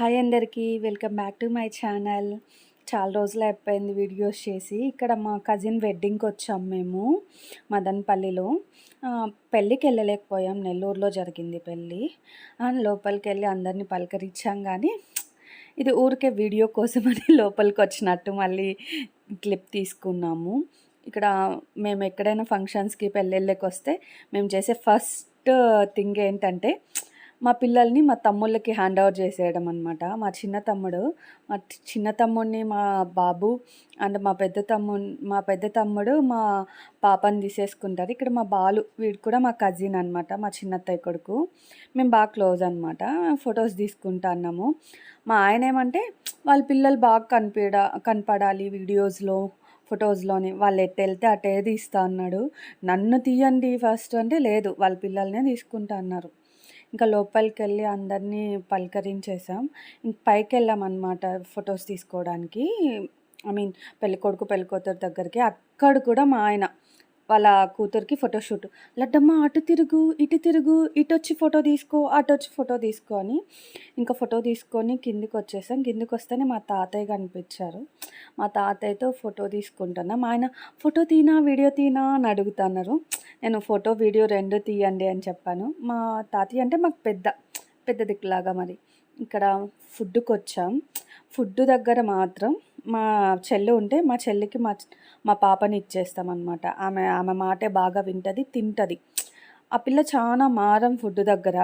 Hi అందరికీ welcome back to my channel. చాలా రోజులు అయిపోయింది వీడియోస్ చేసి. ఇక్కడ మా కజిన్ వెడ్డింగ్కి వచ్చాం మేము మదన్పల్లిలో. పెళ్ళికి వెళ్ళలేకపోయాం నెల్లూరులో జరిగింది పెళ్ళి. అండ్ లోపలికి వెళ్ళి అందరినీ పలకరించాం కానీ ఇది ఊరికే వీడియో కోసమని లోపలికి వచ్చినట్టు మళ్ళీ క్లిప్ తీసుకున్నాము. ఇక్కడ మేము ఎక్కడైనా ఫంక్షన్స్కి పెళ్ళిళ్ళకి వస్తే మేము చేసే ఫస్ట్ థింగ్ ఏంటంటే మా పిల్లల్ని మా తమ్ముళ్ళకి హ్యాండ్ ఓవర్ చేసేయడం అనమాట మా చిన్న తమ్ముడు మా చిన్న తమ్ముడిని మా బాబు అండ్ మా పెద్ద తమ్ముడు మా పెద్ద తమ్ముడు మా పాపని తీసేసుకుంటారు. ఇక్కడ మా బాలు వీడు కూడా మా కజిన్ అనమాట మా చిన్నత్తయ్య కొడుకు. మేము బాగా క్లోజ్ అనమాట ఫొటోస్ తీసుకుంటా అన్నాము. మా ఆయన ఏమంటే వాళ్ళ పిల్లలు బాగా కనిపించ కనపడాలి వీడియోస్లో ఫొటోస్లోని వాళ్ళు ఎట్ వెళ్తే అటే తీస్తా అన్నాడు. నన్ను తీయండి ఫస్ట్ అంటే లేదు వాళ్ళ పిల్లల్నే తీసుకుంటా అన్నారు. ఇంకా లోపలికి వెళ్ళి అందరినీ పలకరించేసాం ఇంక పైకి వెళ్ళాం అనమాట ఫొటోస్ తీసుకోవడానికి. ఐ మీన్ పెళ్ళికొడుకు పెళ్ళికూతురు దగ్గరికి. అక్కడ కూడా మా ఆయన వాళ్ళ కూతురికి ఫోటోషూట్ లడ్డమ్మ అటు తిరుగు ఇటు తిరుగు ఇటు వచ్చి ఫోటో తీసుకో అటు వచ్చి ఫోటో తీసుకో అని ఇంకా ఫోటో తీసుకొని కిందికి వచ్చేసాం. కిందికి వస్తేనే మా తాతయ్య కనిపించారు. మా తాతయ్యతో ఫోటో తీసుకుంటున్నాం. మా ఆయన ఫోటో తీనా వీడియో తీనా? అని అడుగుతున్నారు. నేను ఫోటో వీడియో రెండు తీయండి అని చెప్పాను. మా తాతయ్య అంటే మాకు పెద్ద పెద్ద దిక్కులాగా మరి. ఇక్కడ ఫుడ్కి వచ్చాం ఫుడ్ దగ్గర మాత్రం మా చెల్లి ఉంటే మా చెల్లికి మా మా పాపని ఇచ్చేస్తామన్నమాట. ఆమె ఆమె మాటే బాగా వింటది తింటది. ఆ పిల్ల చాలా మారం ఫుడ్ దగ్గర.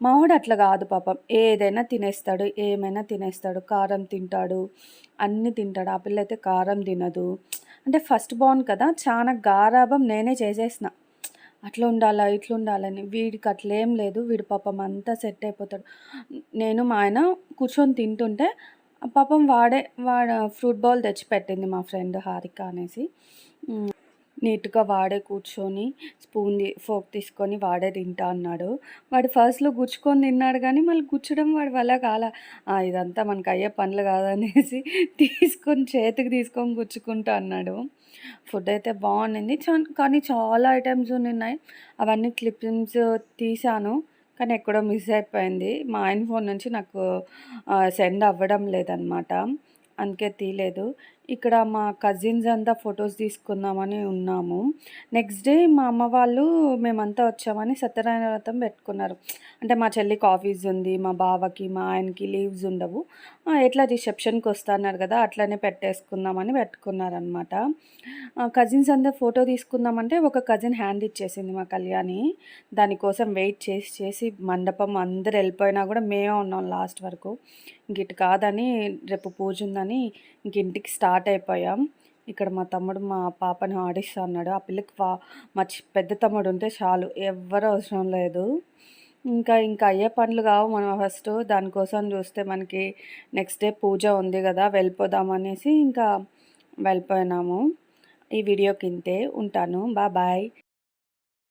మావాడు అట్లా కాదు పాపం. ఏదైనా తినేస్తాడు ఏమైనా తినేస్తాడు కారం తింటాడు అన్నీ తింటాడు. ఆ పిల్ల అయితే కారం తినదు. అంటే ఫస్ట్ బాన్ కదా చాలా గారాభం నేనే చేసేసిన. అట్లా ఉండాలా ఇట్లా ఉండాలని. వీడికి అట్లేం లేదు. వీడి పాపం అంతా సెట్ అయిపోతాడు. నేను మా ఆయన కూర్చొని తింటుంటే ఆ పాపం వాడే వాడ ఫ్రూట్ బౌల్ తెచ్చి పెట్టింది మా ఫ్రెండ్ హారిక అనేసి. నీట్గా వాడే కూర్చొని స్పూన్ ఫోక్ తీసుకొని వాడే తింటా అన్నాడు. వాడు ఫస్ట్లో గుచ్చుకొని తిన్నాడు కానీ మళ్ళీ గుచ్చడం వాడి వల్ల కాల ఇదంతా మనకు అయ్యే పనులు కాదనేసి తీసుకొని చేతికి తీసుకొని గుచ్చుకుంటా అన్నాడు. ఫుడ్ అయితే బాగుండింది. చా- కానీ చాలా ఐటమ్స్ ఉన్నాయి. అవన్నీ క్లిప్పింగ్స్ తీశాను కానీ ఎక్కడో మిస్ అయిపోయింది. మా ఆయన ఫోన్ నుంచి నాకు సెండ్ అవ్వడం లేదనమాట అందుకే తీయలేదు ఇక్కడ మా కజిన్స్ అంతా ఫొటోస్ తీసుకుందామని ఉన్నాము. నెక్స్ట్ డే మా అమ్మ వాళ్ళు మేమంతా వచ్చామని సత్యనారాయణ వ్రతం పెట్టుకున్నారు. అంటే మా చెల్లికి ఆఫీస్ ఉంది మా బావకి మా ఆయనకి లీవ్స్ ఉండవు. ఎట్లా రిసెప్షన్కి వస్తున్నారు కదా అట్లనే పెట్టేసుకుందామని పెట్టుకున్నారనమాట కజిన్స్ అంతా ఫోటో తీసుకుందామంటే ఒక కజిన్ హ్యాండ్ ఇచ్చేసింది మా కళ్యాణి. దానికోసం వెయిట్ చేసి చేసి మండపం అందరు వెళ్ళిపోయినా కూడా మేమే ఉన్నాం లాస్ట్ వరకు. ఇంక ఇటు కాదని రేపు పూజ ఉందని ఇంక ఇంటికి స్టార్ట్ అయిపోయాం. ఇక్కడ మా తమ్ముడు మా పాపని ఆడిస్తా అన్నాడు. ఆ పిల్లకి వా- మా పెద్ద తమ్ముడు ఉంటే చాలు ఎవ్వరు అవసరం లేదు. ఇంకా ఇంకా అయ్యే పనులు కావు. మనం ఫస్ట్ దానికోసం చూస్తే మనకి నెక్స్ట్ డే పూజ ఉంది కదా వెళ్ళిపోదామనేసి ఇంకా వెళ్ళిపోయినాము. ఈ వీడియోకి ఇంతే ఉంటాను. బా బాయ్